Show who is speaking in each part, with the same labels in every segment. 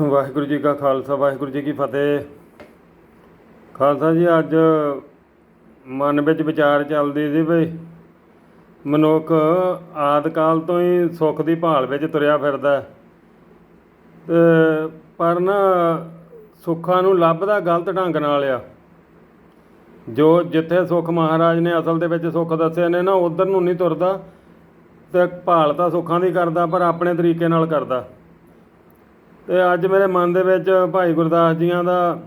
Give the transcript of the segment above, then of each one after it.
Speaker 1: ਵਾਹਿਗੁਰੂ ਜੀ ਕਾ ਖਾਲਸਾ, ਵਾਹਿਗੁਰੂ ਜੀ ਕੀ ਫਤਿਹ। ਖਾਲਸਾ ਜੀ, ਅੱਜ ਮਨ ਵਿੱਚ ਵਿਚਾਰ ਚੱਲਦੀ ਸੀ ਵੀ ਮਨੁੱਖ ਆਦਿ ਕਾਲ ਤੋਂ ਹੀ ਸੁੱਖ ਦੀ ਭਾਲ ਵਿੱਚ ਤੁਰਿਆ ਫਿਰਦਾ ਹੈ। ਤੇ ਪਰ ਨਾ ਸੁੱਖਾਂ ਨੂੰ ਲੱਭਦਾ ਗਲਤ ਢੰਗ ਨਾਲ ਆ। ਜੋ ਜਿੱਥੇ ਸੁੱਖ ਮਹਾਰਾਜ ਨੇ ਅਸਲ ਦੇ ਵਿੱਚ ਸੁੱਖ ਦੱਸੇ ਨੇ ਨਾ, ਉਧਰ ਨੂੰ ਨਹੀਂ ਤੁਰਦਾ ਤੇ ਭਾਲ ਤਾਂ ਸੁੱਖਾਂ ਦੀ ਕਰਦਾ, ਪਰ ਆਪਣੇ ਤਰੀਕੇ ਨਾਲ ਕਰਦਾ। ਤੇ ਅੱਜ ਮੇਰੇ ਮਨ ਦੇ ਵਿੱਚ ਭਾਈ ਗੁਰਦਾਸ ਜੀਆਂ ਦਾ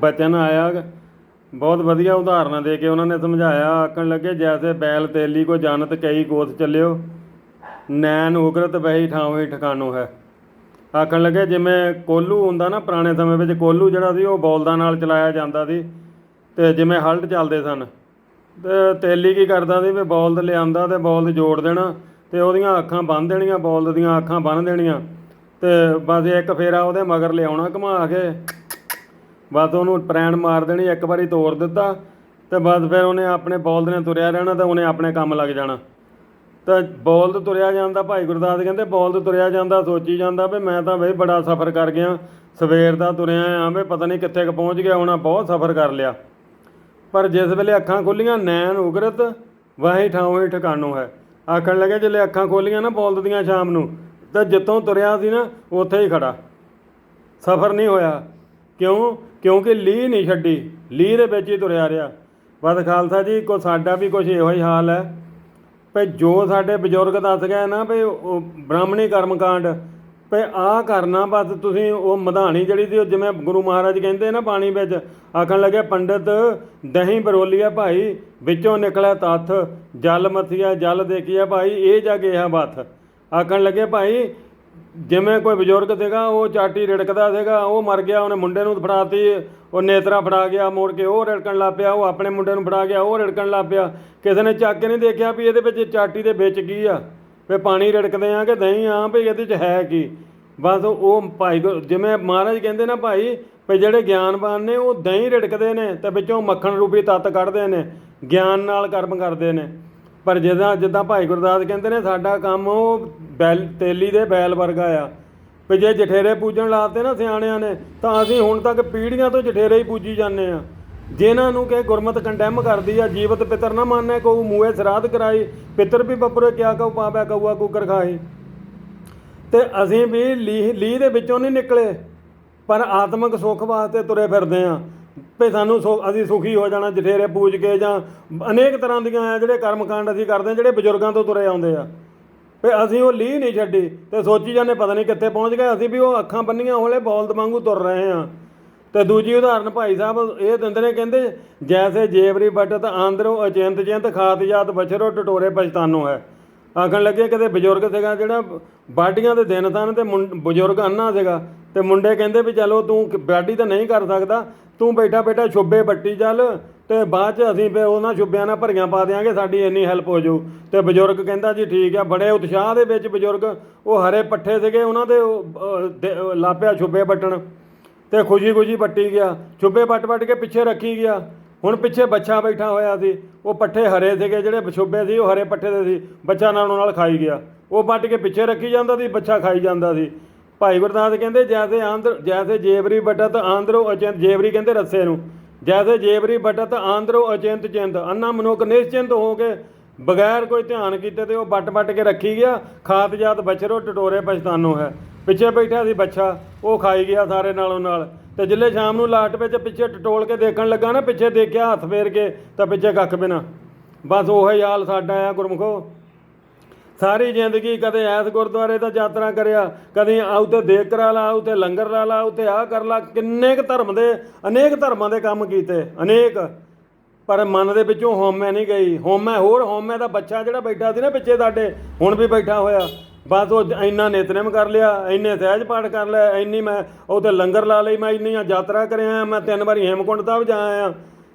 Speaker 1: ਬਚਨ ਆਇਆ। ਬਹੁਤ ਵਧੀਆ ਉਦਾਹਰਨਾਂ ਦੇ ਕੇ ਉਹਨਾਂ ਨੇ ਸਮਝਾਇਆ। ਆਖਣ ਲੱਗੇ, ਜੈਸੇ ਬੈਲ ਤੇਲੀ ਕੋ ਜਾਣਤ ਕਈ ਗੋਤ ਚੱਲਿਓ, ਨੈਣ ਉਗਰਤ ਬਹੀ ਠਾਵੇਂ ਠਿਕਾਣੋ ਹੈ। ਆਖਣ ਲੱਗੇ, ਜਿਵੇਂ ਕੋਲੂ ਹੁੰਦਾ ਨਾ ਪੁਰਾਣੇ ਸਮੇਂ ਵਿੱਚ, ਕੋਲੂ ਜਿਹੜਾ ਸੀ, ਉਹ ਬੌਲਦਾਂ ਨਾਲ ਚਲਾਇਆ ਜਾਂਦਾ ਸੀ ਤੇ ਜਿਵੇਂ ਹਲਟ ਚੱਲਦੇ ਸਨ। ਤੇ ਤੇਲੀ ਕੀ ਕਰਦਾ ਸੀ ਵੀ ਬੌਲਦ ਲਿਆਂਦਾ ਤੇ ਬੌਲਦ ਜੋੜ ਦੇਣਾ ਤੇ ਉਹਦੀਆਂ ਅੱਖਾਂ ਬੰਨ ਦੇਣੀਆਂ, ਬੌਲਦ ਦੀਆਂ ਅੱਖਾਂ ਬੰਨ ਦੇਣੀਆਂ। ਤੇ ਬਸ ਇੱਕ ਫੇਰਾ ਉਹਦੇ ਮਗਰ ਲਿਆਉਣਾ ਘੁਮਾ ਕੇ। ਬਸ ਉਹਨੂੰ ਪ੍ਰੈਣ ਮਾਰ ਦੇਣੀ, ਇੱਕ ਵਾਰੀ ਤੋੜ ਦਿੱਤਾ ਤੇ ਬਸ ਫਿਰ ਉਹਨੇ ਆਪਣੇ ਬੌਲਦ ਨੇ ਤੁਰਿਆ ਰਹਿਣਾ ਤੇ ਉਹਨੇ ਆਪਣੇ ਕੰਮ ਲੱਗ ਜਾਣਾ। ਤਾਂ ਬੋਲਦ ਤੁਰਿਆ ਜਾਂਦਾ, ਭਾਈ ਗੁਰਦਾਸ ਕਹਿੰਦੇ ਬੌਲਦ ਤੁਰਿਆ ਜਾਂਦਾ, ਸੋਚੀ ਜਾਂਦਾ ਵੀ ਮੈਂ ਤਾਂ ਬਈ ਬੜਾ ਸਫ਼ਰ ਕਰ ਗਿਆ। ਸਵੇਰ ਦਾ ਤੁਰਿਆ ਆਂ ਵੀ ਪਤਾ ਨਹੀਂ ਕਿੱਥੇ ਕੁ ਪਹੁੰਚ ਗਿਆ ਹੋਣਾ, ਬਹੁਤ ਸਫ਼ਰ ਕਰ ਲਿਆ। ਪਰ ਜਿਸ ਵੇਲੇ ਅੱਖਾਂ ਖੁੱਲੀਆਂ, ਨੈਣ ਉਗਰਤ, ਵਾਹੀ ਹੀ ਠਿਕਾਣੋ ਹੈ। ਆਖਣ ਲੱਗੇ ਜਿਲੇ ਅੱਖਾਂ ਖੋਲੀਆਂ ਨਾ ਬੋਲਦ ਦੀਆਂ ਸ਼ਾਮ ਨੂੰ ਤਾਂ ਜਿੱਥੋਂ ਤੁਰਿਆ ਸੀ ਨਾ, ਉੱਥੇ ਹੀ ਖੜਾ ਸਫ਼ਰ ਨਹੀਂ ਹੋਇਆ। ਕਿਉਂ? ਕਿਉਂਕਿ ਲੀਹ ਨਹੀਂ ਛੱਡੀ। ਲੀਹ ਦੇ ਵਿੱਚ ਹੀ ਤੁਰਿਆ ਰਿਹਾ। ਬਸ ਖਾਲਸਾ ਜੀ, ਕੋ ਸਾਡਾ ਵੀ ਕੁਝ ਇਹੋ ਹੀ ਹਾਲ ਹੈ। ਭਈ ਜੋ ਸਾਡੇ ਬਜ਼ੁਰਗ ਦੱਸ ਗਏ ਨਾ ਭਈ ਉਹ ਬ੍ਰਾਹਮਣੀ ਕਰਮਕਾਂਡ, ਭਈ ਆਹ ਕਰਨਾ ਬਸ ਤੁਸੀਂ ਉਹ ਮਧਾਣੀ ਜਿਹੜੀ ਸੀ, ਉਹ ਜਿਵੇਂ ਗੁਰੂ ਮਹਾਰਾਜ ਕਹਿੰਦੇ ਨਾ ਪਾਣੀ ਵਿੱਚ, ਆਖਣ ਲੱਗੇ, ਪੰਡਿਤ, ਦਹੀਂ ਬਰੋਲੀਆ ਭਾਈ, ਵਿੱਚੋਂ ਨਿਕਲਿਆ ਤੱਥ, ਜਲ ਮਥੀਆ, ਜਲ ਦੇਖਿਆ ਭਾਈ, ਇਹ ਜਾ ਗਿਆ ਬਥ। ਆਖਣ ਲੱਗੇ, ਭਾਈ, ਜਿਵੇਂ ਕੋਈ ਬਜ਼ੁਰਗ ਸੀਗਾ, ਉਹ ਚਾਟੀ ਰਿੜਕਦਾ ਸੀਗਾ, ਉਹ ਮਰ ਗਿਆ, ਉਹਨੇ ਮੁੰਡੇ ਨੂੰ ਫੜਾਤੀ, ਉਹ ਨੇਤਰਾ ਫੜਾ ਗਿਆ, ਮੋੜ ਕੇ ਉਹ ਰਿੜਕਣ ਲੱਗ ਪਿਆ, ਉਹ ਆਪਣੇ ਮੁੰਡੇ ਨੂੰ ਫੜਾ ਗਿਆ, ਉਹ ਰਿੜਕਣ ਲੱਗ ਪਿਆ। ਕਿਸੇ ਨੇ ਚੱਕ ਕੇ ਨਹੀਂ ਦੇਖਿਆ ਵੀ ਇਹਦੇ ਵਿੱਚ ਚਾਟੀ ਦੇ ਵਿੱਚ ਕੀ ਆ? ਵੀ ਪਾਣੀ ਰਿੜਕਦੇ ਆ ਕਿ ਦਹੀਂ ਆ ਵੀ ਇਹਦੇ ਵਿੱਚ ਹੈ ਕੀ? ਬਸ ਉਹ ਭਾਈ ਗੁਰ- ਜਿਵੇਂ ਮਹਾਰਾਜ ਕਹਿੰਦੇ ਨਾ ਭਾਈ, ਵੀ ਜਿਹੜੇ ਗਿਆਨਵਾਨ ਨੇ, ਉਹ ਦਹੀਂ ਰਿੜਕਦੇ ਨੇ, ਤੇ ਵਿੱਚੋਂ ਮੱਖਣ ਰੂਪੀ ਤੱਤ ਕੱਢਦੇ ਨੇ, ਗਿਆਨ ਨਾਲ ਕਰਮ ਕਰਦੇ ਨੇ। ਪਰ ਜਿੱਦਾਂ ਜਿੱਦਾਂ ਭਾਈ ਗੁਰਦਾਸ ਕਹਿੰਦੇ ਨੇ, ਸਾਡਾ ਕੰਮ ਉਹ ਬੈਲ ਤੇਲੀ ਦੇ ਬੈਲ ਵਰਗਾ ਆ। ਵੀ ਜੇ ਜਠੇਰੇ ਪੂਜਣ ਲਾਤੇ ਨਾ ਸਿਆਣਿਆਂ ਨੇ, ਤਾਂ ਅਸੀਂ ਹੁਣ ਤੱਕ ਪੀੜ੍ਹੀਆਂ ਤੋਂ ਜਠੇਰੇ ਹੀ ਪੂਜੀ ਜਾਂਦੇ ਆ। ਜਿਨ੍ਹਾਂ ਨੂੰ ਕਿ ਗੁਰਮਤ ਕੰਡੈਮ ਕਰਦੀ ਆ, ਜੀਵਤ ਪਿਤਰ ਨਾ ਮੰਨੈ ਕੋ ਮੂਏ ਸਰਾਧ ਕਰਾਈ, ਪਿਤਰ ਵੀ ਬੱਪਰੇ ਕਿਆ ਕਉ ਪਾਪੈ ਕਊਆ ਕੁਕਰ ਖਾਈ। ਤੇ ਅਸੀਂ ਵੀ ਲੀਹ ਲੀਹ ਦੇ ਵਿੱਚੋਂ ਨਹੀਂ ਨਿਕਲੇ, ਪਰ ਆਤਮਿਕ ਸੁੱਖ ਵਾਸਤੇ ਤੁਰੇ ਫਿਰਦੇ ਆਂ। ਵੀ ਸਾਨੂੰ ਸੁ- ਅਸੀਂ ਸੁਖੀ ਹੋ ਜਾਣਾ, ਜਠੇਰੇ ਪੂਜ ਕੇ ਜਾਂ ਅਨੇਕ ਤਰ੍ਹਾਂ ਦੀਆਂ ਆ ਜਿਹੜੇ ਕਰਮਕਾਂਡ ਅਸੀਂ ਕਰਦੇ ਆਂ, ਜਿਹੜੇ ਬਜ਼ੁਰਗਾਂ ਤੋਂ ਤੁਰੇ ਆਉਂਦੇ ਆ। ਵੀ ਅਸੀਂ ਉਹ ਲੀਹ ਨਹੀਂ ਛੱਡੀ ਤੇ ਸੋਚੀ ਜਾਂਦੇ ਪਤਾ ਨਹੀਂ ਕਿੱਥੇ ਪਹੁੰਚ ਗਏ। ਅਸੀਂ ਵੀ ਉਹ ਅੱਖਾਂ ਬੰਨੀਆਂ ਹੋਲੇ ਬੌਲਦ ਵਾਂਗੂ ਤੁਰ ਰਹੇ ਆਂ ਤੇ ਦੂਜੀ ਉਦਾਹਰਨ ਭਾਈ ਸਾਹਿਬ ਇਹ ਦਿੰਦੇ ਨੇ, ਕਹਿੰਦੇ ਜੈਸੇ ਜੇਵਰੀ ਬਟਤ ਆਂਦਰੋ ਅਚਿੰਤ ਚਿੰਤ ਖਾਤ ਜਾਤ ਬਛਰੋ ਟਟੋਰੇ ਪਛਤਾਨੋ ਹੈ। ਆਖਣ ਲੱਗੇ ਕਿਤੇ ਬਜ਼ੁਰਗ ਸੀਗਾ ਜਿਹੜਾ ਬਾਡੀਆਂ ਦੇ ਦਿਨ ਸਨ ਤੇ ਬਜ਼ੁਰਗ ਅੰਨਾ ਸੀਗਾ। ਤੇ ਮੁੰਡੇ ਕਹਿੰਦੇ ਵੀ ਚਲੋ ਤੂੰ ਕ- ਬਾਡੀ ਤਾਂ ਨਹੀਂ ਕਰ ਸਕਦਾ, ਤੂੰ ਬੈਠਾ ਬੈਠਾ ਛੁੱਬੇ ਬੱਟੀ ਚੱਲ ਤੇ ਬਾਅਦ ਚ ਅਸੀਂ ਫਿਰ ਉਹਨਾਂ ਛੁੱਬਿਆਂ ਨਾਲ ਭਰੀਆਂ ਪਾ ਦਿਆਂਗੇ ਸਾਡੀ ਇੰਨੀ ਹੈਲਪ ਹੋ ਜਾਊ। ਤੇ ਬਜ਼ੁਰਗ ਕਹਿੰਦਾ ਜੀ ਠੀਕ ਆ ਬੜੇ ਉਤਸ਼ਾਹ ਦੇ ਵਿੱਚ ਬਜ਼ੁਰਗ ਉਹ ਹਰੇ ਪੱਠੇ ਸੀਗੇ ਉਹਨਾਂ ਦੇ ਉਹ, ਲਾਪਿਆ ਛੁੱਬੇ ਬੱਟਣ ਤੇ ਖੁਸ਼ੀ ਖੁਸ਼ੀ ਪੱਟੀ ਗਿਆ। ਛੁੱਬੇ ਪੱਟ ਪੱਟ ਕੇ ਪਿੱਛੇ ਰੱਖੀ ਗਿਆ। ਹੁਣ ਪਿੱਛੇ ਬੱਚਾ ਬੈਠਾ ਹੋਇਆ ਸੀ। ਉਹ ਪੱਠੇ ਹਰੇ ਸੀਗੇ ਜਿਹੜੇ ਛੁੱਬੇ ਸੀ ਉਹ ਹਰੇ ਪੱਠੇ ਦੇ ਸੀ। ਬੱਚਾ ਨਾਲੋਂ ਨਾਲ ਖਾਈ ਗਿਆ। ਉਹ ਪੱਟ ਕੇ ਪਿੱਛੇ ਰੱਖੀ ਜਾਂਦਾ ਸੀ ਬੱਚਾ ਖਾਈ ਜਾਂਦਾ ਸੀ। ਭਾਈ ਗੁਰਦਾਸ ਕਹਿੰਦੇ ਜੈਸੇ ਆਂਦਰ ਜੈਸੇ ਜੇਬਰੀ ਬਟਤ ਆਂਦਰੋ ਅਚਿੰਤ ਜੇਵਰੀ ਕਹਿੰਦੇ ਰੱਸੇ ਨੂੰ। ਜੈਸੇ ਜੇਵਰੀ ਬਟਤ ਆਂਦਰੋ ਅਚਿੰਤ ਚਿੰਤ। ਅੰਨਾ ਮਨੁੱਖ ਨਿਸ਼ਚਿੰਤ ਹੋ ਕੇ ਬਗੈਰ ਕੋਈ ਧਿਆਨ ਕੀਤੇ ਤੇ ਉਹ ਵੱਟ ਵੱਟ ਕੇ ਰੱਖੀ ਗਿਆ। ਖਾਤ ਜਾਤ ਬਛਰੋ, ਟਟੋਰੇ ਪਛਤਾਨੋ ਹੈ। ਪਿੱਛੇ ਬੈਠਾ ਸੀ ਬੱਚਾ ਉਹ ਖਾਈ ਗਿਆ ਸਾਰੇ ਨਾਲੋਂ ਨਾਲ। ਤੇ ਜਿੱਲੇ ਸ਼ਾਮ ਨੂੰ ਲਾਟ ਵਿੱਚ ਪਿੱਛੇ ਟਟੋਲ ਕੇ ਦੇਖਣ ਲੱਗਾ ਨਾ, ਪਿੱਛੇ ਦੇਖਿਆ ਹੱਥ ਫੇਰ ਕੇ, ਤਾਂ ਪਿੱਛੇ ਕੱਖ ਬਿਨਾ ਬਸ ਉਹੀ ਹਾਲ ਸਾਡਾ ਆ, ਗੁਰਮੁਖੋ। ਸਾਰੀ ਜ਼ਿੰਦਗੀ ਕਦੇ ਐਸ ਗੁਰਦੁਆਰੇ ਦਾ ਯਾਤਰਾ ਕਰਿਆ, ਕਦੇ ਆ ਉੱਤੇ ਦੇਖ ਕਰਾ ਲਾ, ਉੱਤੇ ਲੰਗਰ ਲਾ ਲਾ, ਉੱਤੇ ਆ ਕਰ ਲਾ, ਕਿੰਨੇ ਕ ਧਰਮ ਦੇ, ਅਨੇਕ ਧਰਮਾਂ ਦੇ ਕੰਮ ਕੀਤੇ, ਅਨੇਕ। ਪਰ ਮਨ ਦੇ ਵਿੱਚੋਂ ਹਉਮੈ ਨਹੀਂ ਗਈ। ਹਉਮੈ ਹੋਰ, ਹਉਮੈ ਦਾ ਬੱਚਾ ਜਿਹੜਾ ਬੈਠਾ ਸੀ ਨਾ ਪਿੱਛੇ ਸਾਡੇ, ਹੁਣ ਵੀ ਬੈਠਾ ਹੋਇਆ। ਬਸ ਉਹ ਇੰਨਾ ਨਿਤਨੇਮ ਕਰ ਲਿਆ, ਇੰਨੇ ਸਹਿਜ ਪਾਠ ਕਰ ਲਿਆ, ਇੰਨੀ ਮੈਂ ਉਹਤੇ ਲੰਗਰ ਲਾ ਲਈ, ਮੈਂ ਇੰਨੀਆਂ ਯਾਤਰਾ ਕਰਿਆ, ਮੈਂ ਤਿੰਨ ਵਾਰੀ ਹੇਮਕੁੰਡ ਸਾਹਿਬ ਜਾ ਆਇਆ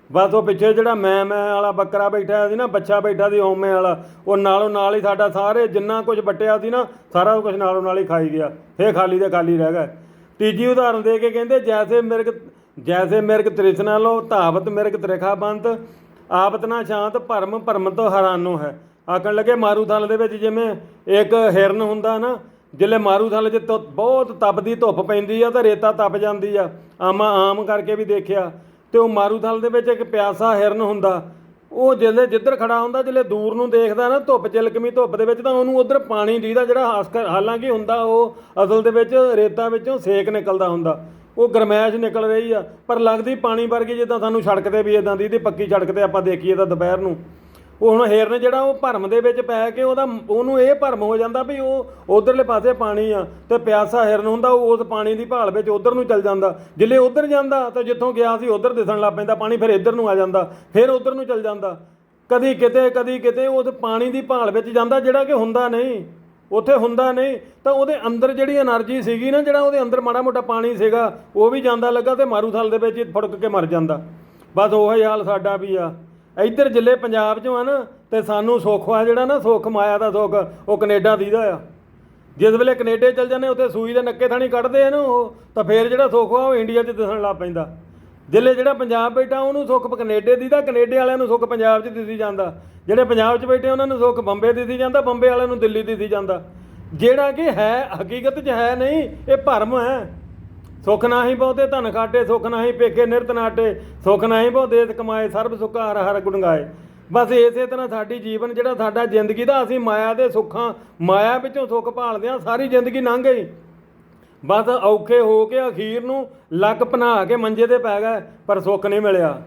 Speaker 1: ਬਸ ਉਹ ਪਿੱਛੇ ਜਿਹੜਾ ਮੈਂ ਮੈਂ ਵਾਲਾ ਬੱਕਰਾ ਬੈਠਾ ਸੀ ਨਾ, ਬੱਚਾ ਬੈਠਾ ਸੀ ਹਉਮੈ ਵਾਲਾ, ਉਹ ਨਾਲੋਂ ਨਾਲ ਹੀ ਸਾਡਾ ਸਾਰੇ ਜਿੰਨਾ ਕੁਝ ਵੱਟਿਆ ਸੀ ਨਾ, ਸਾਰਾ ਕੁਝ ਨਾਲੋਂ ਨਾਲ ਹੀ ਖਾਈ ਗਿਆ, ਫੇਰ ਖਾਲੀ ਦੇ ਖਾਲੀ ਰਹਿ ਗਿਆ ਤੀਜੀ ਉਦਾਹਰਨ ਦੇ ਕੇ ਕਹਿੰਦੇ, ਜੈਸੇ ਮਿਰਗ ਜੈਸੇ ਮਿਰਗ ਤ੍ਰਿਸ਼ਨਾ ਲੋ ਧਾਵਤ ਮਿਰਗ ਤ੍ਰਿਖਾ ਬੰਤ, ਆਪਤ ਨਾ ਸ਼ਾਂਤ ਭਰਮ ਭਰਮ ਤੋਂ ਹੈਰਾਨੋ ਹੈ। ਆਖਣ ਲੱਗੇ ਮਾਰੂ ਥਲ ਦੇ ਵਿੱਚ ਜਿਵੇਂ ਇੱਕ ਹਿਰਨ ਹੁੰਦਾ ਨਾ, ਜਿੱਲੇ ਮਾਰੂ ਥਲ 'ਚ ਬਹੁਤ ਤਪਦੀ ਧੁੱਪ ਪੈਂਦੀ ਆ ਤਾਂ ਰੇਤਾ ਤਪ ਜਾਂਦੀ ਆ। ਆਮਾ, ਆਮ ਕਰਕੇ ਵੀ ਦੇਖਿਆ। ਤੇ ਉਹ ਮਾਰੂਥਲ ਦੇ ਵਿੱਚ ਇੱਕ ਪਿਆਸਾ ਹਿਰਨ ਹੁੰਦਾ। ਉਹ ਜਿੱਲੇ ਜਿੱਧਰ ਖੜਾ ਹੁੰਦਾ ਜਿੱਲੇ ਦੂਰ ਨੂੰ ਦੇਖਦਾ ਨਾ, ਧੁੱਪ ਚਿਲਕਮੀ ਧੁੱਪ ਦੇ ਵਿੱਚ, ਤਾਂ ਉਹਨੂੰ ਉਧਰ ਪਾਣੀ ਦੀਦਾ ਜਿਹੜਾ ਹਾਸਕਰ ਹਾਲਾਂਕਿ ਹੁੰਦਾ ਉਹ ਅਸਲ ਦੇ ਵਿੱਚ ਰੇਤਾ ਵਿੱਚੋਂ ਸੇਕ ਨਿਕਲਦਾ ਹੁੰਦਾ। ਉਹ ਗਰਮੈਸ਼ ਨਿਕਲ ਰਹੀ ਆ, ਪਰ ਲੱਗਦੀ ਪਾਣੀ ਵਰਗੀ ਜਿੱਦਾਂ ਸਾਨੂੰ ਸੜਕ ਤੇ ਵੀ ਇਦਾਂ ਦੀ ਤੇ ਪੱਕੀ ਸੜਕ ਤੇ ਆਪਾਂ ਦੇਖੀਏ ਤਾਂ ਦੁਪਹਿਰ ਨੂੰ। ਉਹ ਹੁਣ ਹਿਰਨ ਜਿਹੜਾ ਉਹ ਭਰਮ ਦੇ ਵਿੱਚ ਪੈ ਕੇ ਉਹਦਾ ਉਹਨੂੰ ਇਹ ਭਰਮ ਹੋ ਜਾਂਦਾ ਵੀ ਉਹ ਉਧਰਲੇ ਪਾਸੇ ਪਾਣੀ ਆ ਤੇ ਪਿਆਸਾ ਹਿਰਨ ਹੁੰਦਾ, ਉਹ ਉਸ ਪਾਣੀ ਦੀ ਭਾਲ ਵਿੱਚ ਉਧਰ ਨੂੰ ਚੱਲ ਜਾਂਦਾ। ਜਿੱਲੇ ਉਧਰ ਜਾਂਦਾ ਤਾਂ ਜਿੱਥੋਂ ਗਿਆ ਸੀ ਉਧਰ ਦਿਸਣ ਲੱਗ ਪੈਂਦਾ, ਪਾਣੀ ਫਿਰ ਇੱਧਰ ਨੂੰ ਆ ਜਾਂਦਾ, ਫਿਰ ਉਧਰ ਨੂੰ ਚੱਲ ਜਾਂਦਾ। ਕਦੀ ਕਿਤੇ ਕਦੀ ਕਿਤੇ ਉਸ ਪਾਣੀ ਦੀ ਭਾਲ ਵਿੱਚ ਜਾਂਦਾ ਜਿਹੜਾ ਕਿ ਹੁੰਦਾ ਨਹੀਂ। ਉੱਥੇ ਹੁੰਦਾ ਨਹੀਂ, ਤਾਂ ਉਹਦੇ ਅੰਦਰ ਜਿਹੜੀ એનર્ਜੀ ਸੀਗੀ ਨਾ, ਜਿਹੜਾ ਉਹਦੇ ਅੰਦਰ ਮਾੜਾ ਮੋਟਾ ਪਾਣੀ ਸੀਗਾ, ਉਹ ਵੀ ਜਾਂਦਾ ਲੱਗਾ ਤੇ ਮਾਰੂਥਲ ਦੇ ਵਿੱਚ ਫੜਕ ਕੇ ਮਰ ਜਾਂਦਾ। ਬਸ ਉਹ ਹਾਲ ਸਾਡਾ ਵੀ ਆ। ਇੱਧਰ ਜਿੱਲੇ ਪੰਜਾਬ 'ਚੋਂ ਆ ਨਾ, ਤੇ ਸਾਨੂੰ ਸੁੱਖ ਆ ਜਿਹੜਾ ਨਾ, ਸੁੱਖ ਮਾਇਆ ਦਾ ਸੁੱਖ, ਉਹ ਕੈਨੇਡਾ ਦੀਦਾ ਆ। ਜਿਸ ਵੇਲੇ ਕੈਨੇਡਾ ਚਲ ਜਾਂਦੇ, ਉੱਥੇ ਸੂਈ ਦੇ ਨੱਕੇ ਥਾਣੀ ਕੱਢਦੇ ਆ ਨਾ ਉਹ, ਤਾਂ ਫੇਰ ਜਿਹੜਾ ਸੁੱਖ ਆ, ਉਹ ਇੰਡੀਆ 'ਚ ਦਿਸਣ ਲੱਗ ਪੈਂਦਾ। ਜਿੱਲੇ ਜਿਹੜਾ ਪੰਜਾਬ ਬੈਠਾ, ਉਹਨੂੰ ਸੁੱਖ ਕੈਨੇਡਾ ਦੀ ਦਾ ਕੈਨੇਡਾ ਵਾਲਿਆਂ ਨੂੰ ਸੁੱਖ ਪੰਜਾਬ 'ਚ ਦਿਸੀ ਜਾਂਦਾ। ਜਿਹੜੇ ਪੰਜਾਬ 'ਚ ਬੈਠੇ, ਉਹਨਾਂ ਨੂੰ ਸੁੱਖ ਬੰਬੇ ਦਿਸੀ ਜਾਂਦਾ, ਬੰਬੇ ਵਾਲਿਆਂ ਨੂੰ ਦਿੱਲੀ ਦਿਸੀ ਜਾਂਦਾ। ਜਿਹੜਾ ਕਿ ਹੈ, ਹਕੀਕਤ 'ਚ ਹੈ ਨਹੀਂ, ਇਹ ਭਰਮ ਹੈ। ਸੁਖ ਨਾਹੀ ਬਹੁਤੇ ਧਨ ਖਾਟੇ, ਸੁਖ ਨਾਹੀ ਪੇਕੇ ਨਿਰਤ ਨਾਟੇ, ਸੁਖ ਨਾਹੀ ਬਹੁ ਕਮਾਏ ਸਰਬ ਸੁਖਾ ਹਰ ਹਰ ਗੁਣ ਗਾਏ। ਬਸ ਇਸੇ ਤਰ੍ਹਾਂ ਸਾਡੀ ਜੀਵਨ, ਜਿਹੜਾ ਸਾਡਾ ਜ਼ਿੰਦਗੀ ਦਾ ਅਸੀਂ ਮਾਇਆ ਦੇ ਸੁੱਖਾਂ, ਮਾਇਆ ਵਿੱਚੋਂ ਸੁੱਖ ਭਾਲਦੇ ਹਾਂ, ਸਾਰੀ ਜ਼ਿੰਦਗੀ ਲੰਘ ਗਈ। ਬਸ ਔਖੇ ਹੋ ਕੇ ਅਖੀਰ ਨੂੰ ਲੱਕ ਪਨਾ ਕੇ ਮੰਜੇ ਤੇ ਪੈ ਗਏ, ਪਰ ਸੁੱਖ ਨਹੀਂ ਮਿਲਿਆ।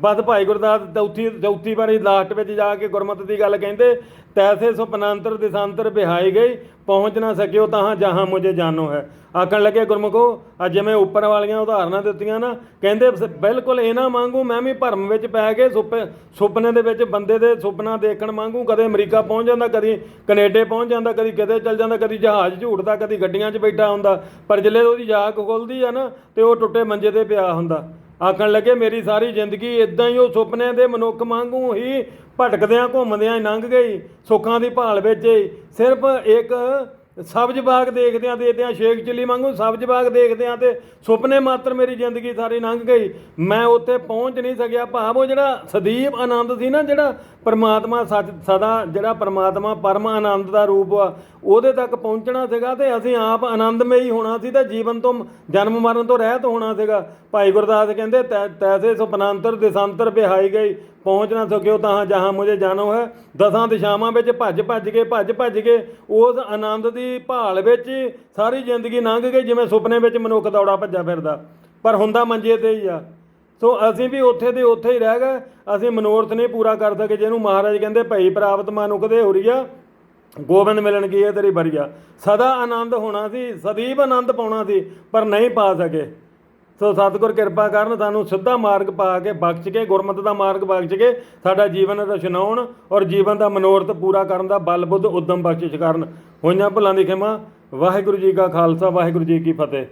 Speaker 1: ਬਸ ਭਾਈ ਗੁਰਦਾਸ ਚੌਥੀ ਚੌਥੀ ਵਾਰੀ ਲਾਸਟ ਵਿੱਚ ਜਾ ਕੇ ਗੁਰਮਤਿ ਦੀ ਗੱਲ ਕਹਿੰਦੇ ਤੈਸੇ ਸੁਪਨਾਂਤਰ ਦਿਸਾਂਤਰ ਬਿਹਾਈ ਗਈ, ਪਹੁੰਚ ਨਾ ਸਕਿਓ ਤਾਂ ਜਹਾਂ ਮੁਝੇ ਜਾਣੋ ਹੈ। ਆਖਣ ਲੱਗੇ, ਗੁਰਮੁਖੋ, ਅੱਜ ਜਿਵੇਂ ਉੱਪਰ ਵਾਲੀਆਂ ਉਦਾਹਰਨਾਂ ਦਿੱਤੀਆਂ ਨਾ, ਕਹਿੰਦੇ, ਸ- ਬਿਲਕੁਲ ਇਹਨਾਂ ਵਾਂਗੂ ਮੈਂ ਵੀ ਭਰਮ ਵਿੱਚ ਪੈ ਕੇ ਸੁਪਨੇ ਸੁਪਨੇ ਦੇ ਵਿੱਚ ਬੰਦੇ ਦੇ ਸੁਪਨਾ ਦੇਖਣ ਵਾਂਗੂ ਕਦੇ ਅਮਰੀਕਾ ਪਹੁੰਚ ਜਾਂਦਾ, ਕਦੀ ਕੈਨੇਡਾ ਪਹੁੰਚ ਜਾਂਦਾ, ਕਦੀ ਕਿਤੇ ਚੱਲ ਜਾਂਦਾ, ਕਦੀ ਜਹਾਜ਼ ਝੂਟਦਾ ਕਦੀ ਗੱਡੀਆਂ 'ਚ ਬੈਠਾ ਹੁੰਦਾ, ਪਰ ਜਿੱਲੇ ਉਹਦੀ ਜਾਗ ਖੁੱਲਦੀ ਆ ਨਾ, ਤੇ ਉਹ ਟੁੱਟੇ ਮੰਜੇ ਤੇ ਪਿਆ ਹੁੰਦਾ। ਆਖਣ ਲੱਗੇ, ਮੇਰੀ ਸਾਰੀ ਜ਼ਿੰਦਗੀ ਇਦਾਂ ਹੀ ਉਹ ਸੁਪਨੇ ਦੇ ਮਨੁੱਖ ਵਾਂਗੂ ਹੀ ਭਟਕਦਿਆਂ ਘੁੰਮਦਿਆਂ ਹੀ ਲੰਘ ਗਈ, ਸੁੱਖਾਂ ਦੀ ਭਾਲ ਵਿੱਚ ਹੀ ਸਿਰਫ ਇੱਕ ਸਬਜ਼ ਬਾਗ ਦੇਖਦਿਆਂ ਦੇਖਦਿਆਂ ਸ਼ੇਖ ਚਿੱਲੀ ਵਾਂਗੂ ਸਬਜ਼ ਬਾਗ ਦੇਖਦਿਆਂ ਤੇ ਸੁਪਨੇ ਮਾਤਰ ਮੇਰੀ ਜ਼ਿੰਦਗੀ ਸਾਰੀ ਲੰਘ ਗਈ। ਮੈਂ ਉੱਥੇ ਪਹੁੰਚ ਨਹੀਂ ਸਕਿਆ। ਭਾਵ ਉਹ ਜਿਹੜਾ ਸਦੀਵ ਆਨੰਦ ਸੀ ਨਾ, ਜਿਹੜਾ ਪਰਮਾਤਮਾ ਸੱਚ, ਸਦਾ ਜਿਹੜਾ ਪਰਮਾਤਮਾ ਪਰਮ ਆਨੰਦ ਦਾ ਰੂਪ ਆ, ਉਹਦੇ ਤੱਕ ਪਹੁੰਚਣਾ ਸੀਗਾ ਤੇ ਅਸੀਂ ਆਪ ਆਨੰਦਮਈ ਹੋਣਾ ਸੀ ਤੇ ਜੀਵਨ ਤੋਂ ਜਨਮ ਮਰਨ ਤੋਂ ਰਹਿਤ ਹੋਣਾ ਸੀਗਾ। ਭਾਈ ਗੁਰਦਾਸ ਕਹਿੰਦੇ, ਤੈ- ਤੈਸੇ ਸੁਪਨਾਂਤਰ ਦਿਸਾਂਤਰ ਬਿਹਾਈ ਗਈ। ਪਹੁੰਚ ਨਾ ਸਕਿਓ ਤਾਂ ਜਹਾਂ ਮੁਝੇ ਜਾਣੋ ਹੈ ਦਸਾਂ ਦਿਸ਼ਾਵਾਂ ਵਿੱਚ ਭੱਜ ਭੱਜ ਕੇ, ਭੱਜ ਭੱਜ ਕੇ ਉਸ ਆਨੰਦ ਦੀ ਭਾਲ ਵਿੱਚ ਸਾਰੀ ਜ਼ਿੰਦਗੀ ਲੰਘ ਗਈ, ਜਿਵੇਂ ਸੁਪਨੇ ਵਿੱਚ ਮਨੁੱਖ ਦੌੜਾ ਭੱਜਾ ਫਿਰਦਾ। ਪਰ ਹੁੰਦਾ ਮੰਜੇ ਤੇ ਹੀ ਆ। ਸੋ ਅਸੀਂ ਵੀ ਉੱਥੇ ਦੇ ਉੱਥੇ ਹੀ ਰਹਿ ਗਏ। ਅਸੀਂ ਮਨੋਰਥ ਨਹੀਂ ਪੂਰਾ ਕਰ ਸਕੇ, ਜਿਹਨੂੰ ਮਹਾਰਾਜ ਕਹਿੰਦੇ ਭਈ ਪ੍ਰਾਪਤ ਮਨੁੱਖ ਦੇ ਹੁਰੀਆ, ਗੋਬਿੰਦ ਮਿਲਣ ਕੀ ਹੈ ਤੇਰੀ ਬਰੀਆ ਸਦਾ ਆਨੰਦ ਹੋਣਾ ਸੀ ਸਦੀਵ ਆਨੰਦ ਪਾਉਣਾ ਸੀ, ਪਰ ਨਹੀਂ ਪਾ ਸਕੇ। ਸੋ ਸਤਿਗੁਰ ਕਿਰਪਾ ਕਰਨ ਸਾਨੂੰ ਸਿੱਧਾ ਮਾਰਗ ਪਾ ਕੇ ਬਖਸ਼ ਕੇ, ਗੁਰਮਤਿ ਦਾ ਮਾਰਗ ਬਖਸ਼ ਕੇ, ਸਾਡਾ ਜੀਵਨ ਰਚਨਾਉਣ ਔਰ ਜੀਵਨ ਦਾ ਮਨੋਰਥ ਪੂਰਾ ਕਰਨ ਦਾ ਬਲ ਬੁੱਧ, ਉਦਮ ਬਖਸ਼ਿਸ਼ ਕਰਨ। ਹੋਈਆਂ ਭੁੱਲਾਂ ਦੀ ਖਿਮਾ। ਵਾਹਿਗੁਰੂ ਜੀ ਕਾ ਖਾਲਸਾ, ਵਾਹਿਗੁਰੂ ਜੀ ਕੀ ਫਤਿਹ।